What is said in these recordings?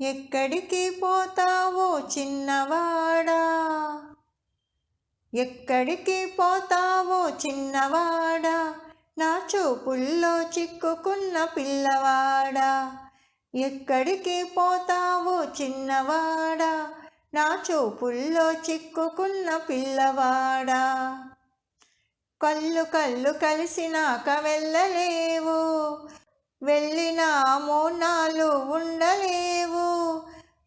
ఎక్కడికి పోతావో చిన్నవాడా? ఎక్కడికి పోతావో చిన్నవాడా? నా చూపుల్లో చిక్కుకున్న పిల్లవాడా. ఎక్కడికి పోతావో చిన్నవాడా? నా చూపుల్లో చిక్కుకున్న పిల్లవాడా. కళ్ళు కళ్ళు కలిసినాక వెళ్ళలేవు. వెళ్ళిన మోనాలు ఉండలేవు.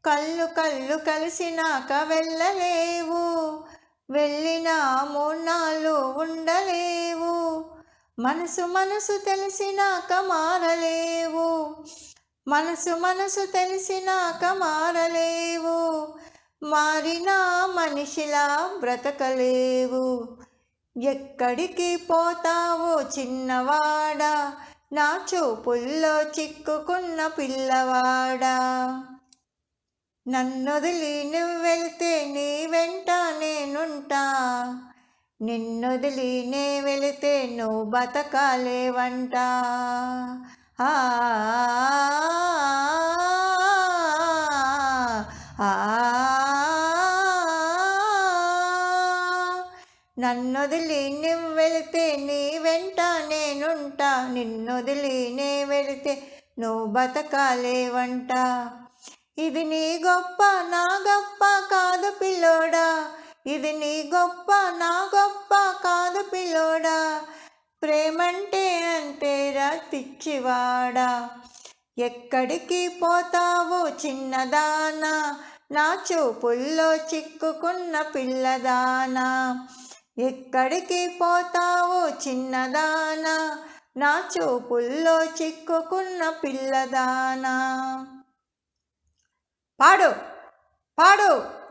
కళ్ళు కళ్ళు కలిసినాక వెళ్ళలేవు. వెళ్ళిన మోనాలు ఉండలేవు. మనసు మనసు తెలిసినాక మారలేవు. మనసు మనసు తెలిసినాక మారలేవు. మారిన మనిషిలా బ్రతకలేవు. ఎక్కడికి పోతావో చిన్నవాడా? నా చూపుల్లో చిక్కుకున్న పిల్లవాడా. నన్నొదిలి నువ్వెళ్తే నీ వెంట నేనుంటా. నిన్నొదిలి నే వెళితే నువ్వు బతకాలేవంట. ఆ నన్నొదిలి నువ్వు వెళితే నీ వెంట నేనుంటా. నిన్నొదిలి నే వెళితే నువ్వు బతకాలేవంట. ఇది నీ గొప్ప నా గొప్ప కాదు పిల్లోడా. ఇది నీ గొప్ప నా గొప్ప కాదు పిల్లోడా. ప్రేమంటే అంతేరా పిచ్చివాడా. ఎక్కడికి పోతావు చిన్నదానా? నా చూపుల్లో చిక్కుకున్న పిల్లదానా? ఎక్కడికి పోతావో చిన్నదానా? నా చూపుల్లో చిక్కుకున్న పిల్లదానా. పాడు పాడు.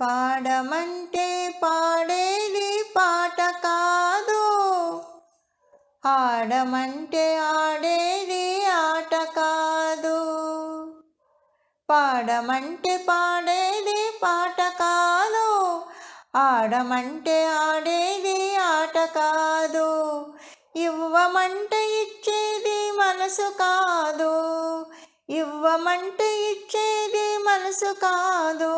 పాడమంటే పాడేది పాట కాదు. ఆడమంటే ఆడేది ఆట కాదు. పాడమంటే పాడేది ఆడమంటే ఆడేది ఆట కాదు. ఇవ్వమంటే ఇచ్చేది మనసు కాదు. ఇవ్వమంటే ఇచ్చేది మనసు కాదు.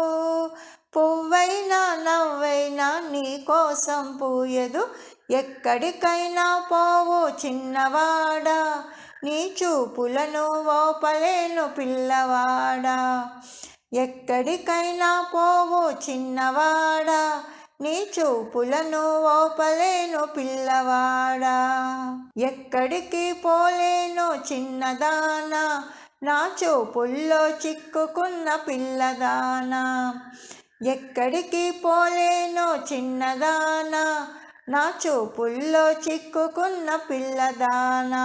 పువ్వైనా నవ్వైనా నీ కోసం పూయదు. ఎక్కడికైనా పోవు చిన్నవాడా. నీ చూపులను ఓపలేను పిల్లవాడా. ఎక్కడికైనా పోవు చిన్నవాడా నీ చూపులను ఓపలేను పిల్లవాడా. ఎక్కడికి పోలేను చిన్నదానా నా చూపుల్లో చిక్కుకున్న పిల్లదానా. ఎక్కడికి పోలేనో చిన్నదానా నా చూపుల్లో చిక్కుకున్న పిల్లదానా.